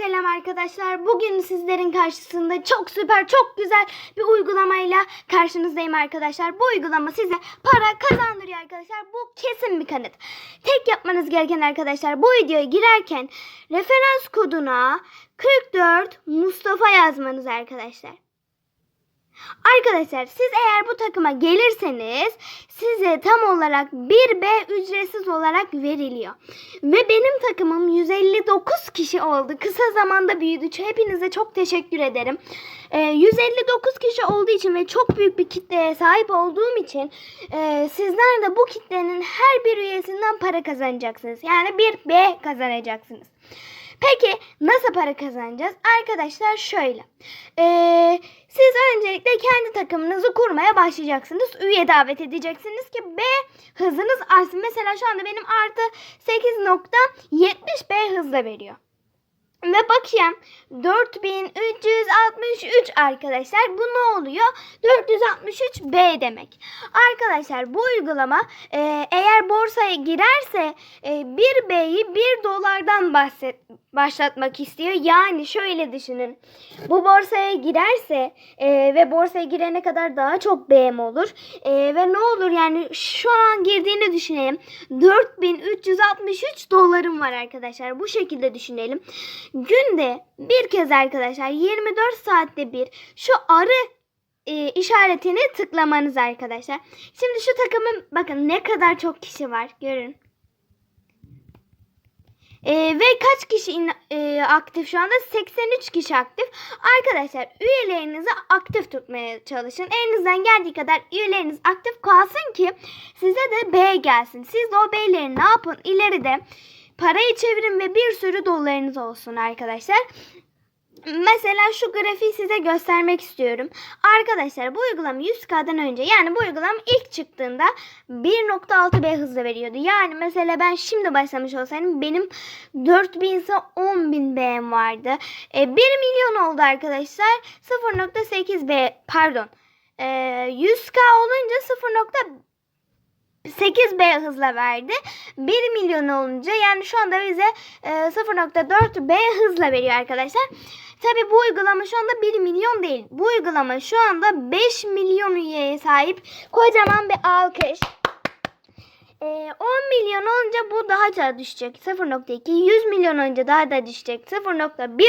selam arkadaşlar. Bugün sizlerin karşısında çok süper, çok güzel bir uygulamayla karşınızdayım arkadaşlar. Bu uygulama size para kazandırıyor arkadaşlar. Bu kesin bir kanıt. Tek yapmanız gereken arkadaşlar bu videoya girerken referans koduna 44 Mustafa yazmanız arkadaşlar. Arkadaşlar siz eğer bu takıma gelirseniz size tam olarak 1B ücretsiz olarak veriliyor. Ve benim takımım 159 kişi oldu. Kısa zamanda büyüdü. Hepinize çok teşekkür ederim. Ee, 159 kişi olduğu için ve çok büyük bir kitleye sahip olduğum için e, sizler de bu kitlenin her bir üyesinden para kazanacaksınız. Yani bir B kazanacaksınız. Peki nasıl para kazanacağız? Arkadaşlar şöyle. Ee, siz öncelikle kendi takımınızı kurmaya başlayacaksınız. Üye davet edeceksiniz ki B hızınız artsın. Mesela şu anda benim artı 8.70 B hızla veriyor. Ve bakayım 4363 arkadaşlar bu ne oluyor? 463 B demek. Arkadaşlar bu uygulama e, eğer borsaya girerse e, 1 B'yi 1 dolardan bahset, başlatmak istiyor. Yani şöyle düşünün. Bu borsaya girerse e, ve borsaya girene kadar daha çok BM olur. E, ve ne olur yani şu an girdiğini düşünelim. 4363 dolarım var arkadaşlar. Bu şekilde düşünelim. Günde bir kez arkadaşlar 24 saatte bir şu arı e, işaretini tıklamanız arkadaşlar. Şimdi şu takımın bakın ne kadar çok kişi var görün. E, ve kaç kişi in- e, aktif şu anda? 83 kişi aktif. Arkadaşlar üyelerinizi aktif tutmaya çalışın. Elinizden geldiği kadar üyeleriniz aktif kalsın ki size de B gelsin. Siz de o B'leri ne yapın? İleride parayı çevirin ve bir sürü dolarınız olsun arkadaşlar. Mesela şu grafiği size göstermek istiyorum. Arkadaşlar bu uygulama 100K'dan önce yani bu uygulama ilk çıktığında 1.6 B hızla veriyordu. Yani mesela ben şimdi başlamış olsaydım benim 4000 ise 10.000 B'm vardı. E, 1 milyon oldu arkadaşlar. 0.8 B pardon. E, 100K olunca 0. 8B hızla verdi. 1 milyon olunca yani şu anda bize e, 0.4 B hızla veriyor arkadaşlar. Tabi bu uygulama şu anda 1 milyon değil. Bu uygulama şu anda 5 milyon üyeye sahip. Kocaman bir alkış. E, 10 milyon olunca bu daha da düşecek. 0.2 100 milyon olunca daha da düşecek. 0.1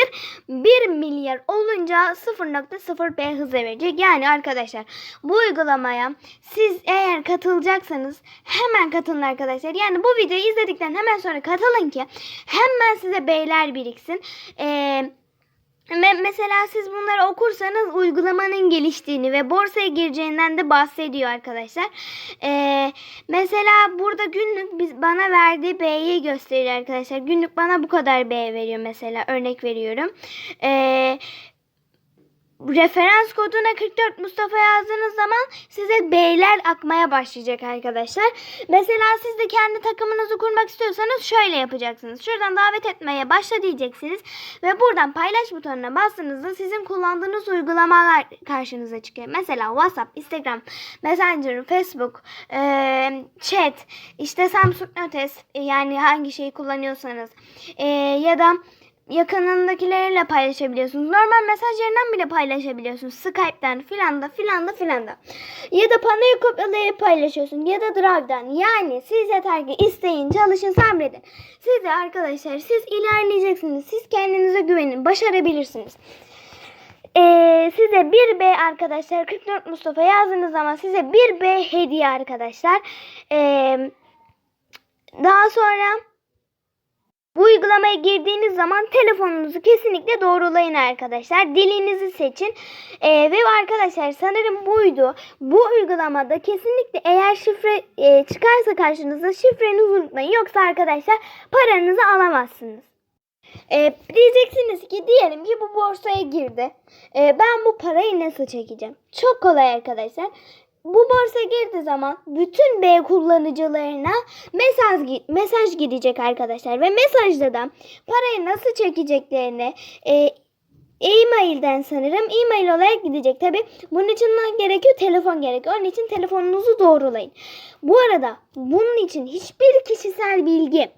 1 milyar olunca 0.0 B hızla verecek. Yani arkadaşlar bu uygulamaya siz eğer katılacaksanız hemen katılın arkadaşlar. Yani bu videoyu izledikten hemen sonra katılın ki hemen size B'ler biriksin. Eee Mesela siz bunları okursanız uygulamanın geliştiğini ve borsaya gireceğinden de bahsediyor arkadaşlar. Ee, mesela burada günlük biz bana verdiği B'yi gösteriyor arkadaşlar. Günlük bana bu kadar B veriyor mesela örnek veriyorum. Ee, referans koduna 44 Mustafa yazdığınız zaman size B'ler akmaya başlayacak arkadaşlar. Mesela siz de kendi takımınızı kurmak istiyorsanız şöyle yapacaksınız. Şuradan davet etmeye başla diyeceksiniz. Ve buradan paylaş butonuna bastığınızda sizin kullandığınız uygulamalar karşınıza çıkıyor. Mesela WhatsApp, Instagram, Messenger, Facebook, eee, chat, işte Samsung Notes yani hangi şeyi kullanıyorsanız eee, ya da yakınındakilerle paylaşabiliyorsunuz. Normal mesajlarından bile paylaşabiliyorsunuz. Skype'den filan da filan da filan da. Ya da panoyu kopyalayıp paylaşıyorsun. Ya da Drive'dan. Yani siz yeter ki isteyin, çalışın, sabredin. Siz de arkadaşlar siz ilerleyeceksiniz. Siz kendinize güvenin. Başarabilirsiniz. Ee, size 1B arkadaşlar 44 Mustafa yazdığınız zaman size 1B hediye arkadaşlar. Ee, daha sonra bu uygulamaya girdiğiniz zaman telefonunuzu kesinlikle doğrulayın arkadaşlar. Dilinizi seçin. Ee, ve arkadaşlar sanırım buydu. Bu uygulamada kesinlikle eğer şifre e, çıkarsa karşınıza şifrenizi unutmayın. Yoksa arkadaşlar paranızı alamazsınız. Ee, diyeceksiniz ki diyelim ki bu borsaya girdi. Ee, ben bu parayı nasıl çekeceğim? Çok kolay arkadaşlar. Bu borsa girdiği zaman bütün B kullanıcılarına mesaj mesaj gidecek arkadaşlar ve mesajda da parayı nasıl çekeceklerini e, e-mailden sanırım e-mail olarak gidecek. Tabi bunun için ne gerekiyor? Telefon gerekiyor. Onun için telefonunuzu doğrulayın. Bu arada bunun için hiçbir kişisel bilgi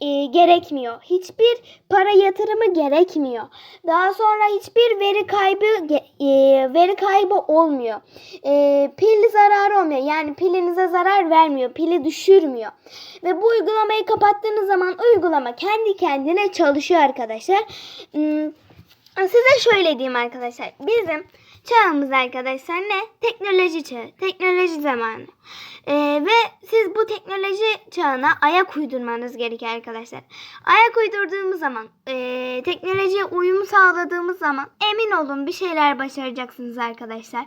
e, gerekmiyor. Hiçbir para yatırımı gerekmiyor. Daha sonra hiçbir veri kaybı e, veri kaybı olmuyor. E, pil zararı olmuyor. Yani pilinize zarar vermiyor. Pili düşürmüyor. Ve bu uygulamayı kapattığınız zaman uygulama kendi kendine çalışıyor arkadaşlar. Hmm, Size şöyle diyeyim arkadaşlar. Bizim çağımız arkadaşlar ne? Teknoloji çağı. Teknoloji zamanı. Ee, ve siz bu teknoloji çağına ayak uydurmanız gerekiyor arkadaşlar. Ayak uydurduğumuz zaman, e, teknolojiye uyum sağladığımız zaman emin olun bir şeyler başaracaksınız arkadaşlar.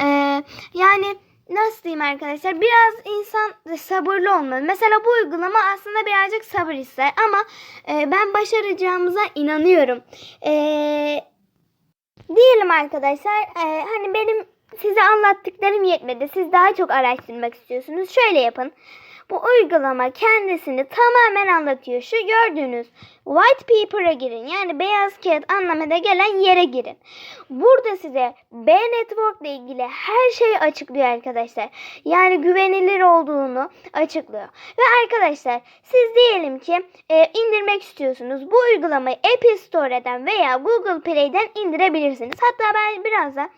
Ee, yani nasıl diyeyim arkadaşlar biraz insan sabırlı olmalı. Mesela bu uygulama aslında birazcık sabır ister ama e, ben başaracağımıza inanıyorum. E, diyelim arkadaşlar e, hani benim size anlattıklarım yetmedi. Siz daha çok araştırmak istiyorsunuz. Şöyle yapın. Bu uygulama kendisini tamamen anlatıyor. Şu gördüğünüz white paper'a girin. Yani beyaz kağıt anlamına gelen yere girin. Burada size B Network ile ilgili her şeyi açıklıyor arkadaşlar. Yani güvenilir olduğunu açıklıyor. Ve arkadaşlar siz diyelim ki e, indirmek istiyorsunuz. Bu uygulamayı App Store'dan veya Google Play'den indirebilirsiniz. Hatta ben biraz da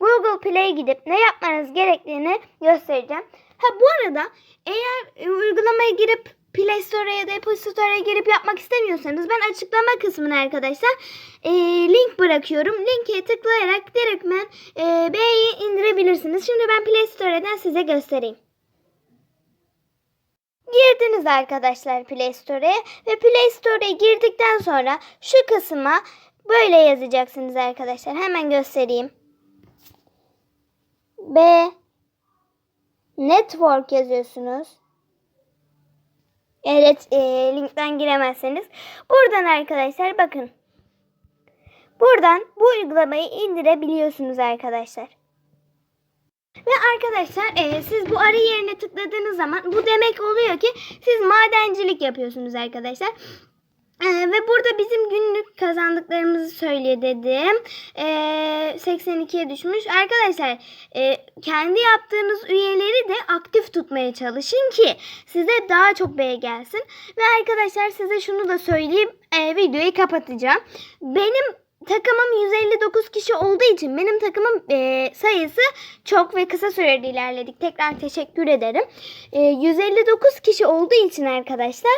Google Play'e gidip ne yapmanız gerektiğini göstereceğim. Ha bu arada eğer e, uygulamaya girip Play Store'a ya da Apple Store'a girip yapmak istemiyorsanız ben açıklama kısmına arkadaşlar e, link bırakıyorum. Linke tıklayarak direktmen e, B'yi indirebilirsiniz. Şimdi ben Play Store'dan size göstereyim. Girdiniz arkadaşlar Play Store'e ve Play Store'e girdikten sonra şu kısma böyle yazacaksınız arkadaşlar. Hemen göstereyim. B Network yazıyorsunuz. Evet e, linkten giremezseniz. Buradan arkadaşlar bakın. Buradan bu uygulamayı indirebiliyorsunuz arkadaşlar. Ve arkadaşlar e, siz bu arı yerine tıkladığınız zaman bu demek oluyor ki siz madencilik yapıyorsunuz arkadaşlar. Ee, ve burada bizim günlük kazandıklarımızı söyle dedim. Ee, 82'ye düşmüş. Arkadaşlar e, kendi yaptığınız üyeleri de aktif tutmaya çalışın ki size daha çok beğeni gelsin. Ve arkadaşlar size şunu da söyleyeyim. e, videoyu kapatacağım. Benim takımım 159 kişi olduğu için benim takımın e, sayısı çok ve kısa sürede ilerledik. Tekrar teşekkür ederim. E, 159 kişi olduğu için arkadaşlar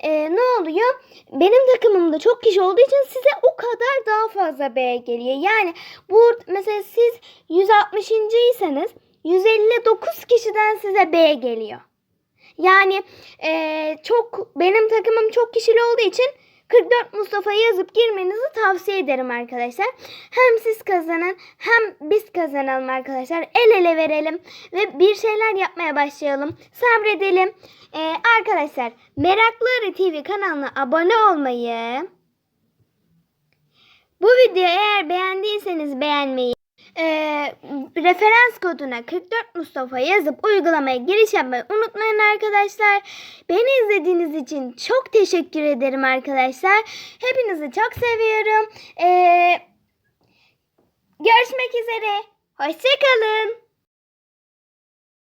e, ne oluyor? Benim takımımda çok kişi olduğu için size o kadar daha fazla B geliyor. Yani bu mesela siz 160. isanız 159 kişiden size B geliyor. Yani e, çok benim takımım çok kişili olduğu için 44 Mustafa'yı yazıp girmenizi tavsiye ederim arkadaşlar. Hem siz kazanın hem biz kazanalım arkadaşlar. El ele verelim ve bir şeyler yapmaya başlayalım. Sabredelim. Ee, arkadaşlar Meraklı Arı TV kanalına abone olmayı, bu videoyu eğer beğendiyseniz beğenmeyi, e, referans koduna 44 Mustafa yazıp uygulamaya giriş yapmayı unutmayın arkadaşlar. Beni izlediğiniz için çok teşekkür ederim arkadaşlar. Hepinizi çok seviyorum. E, görüşmek üzere. Hoşçakalın.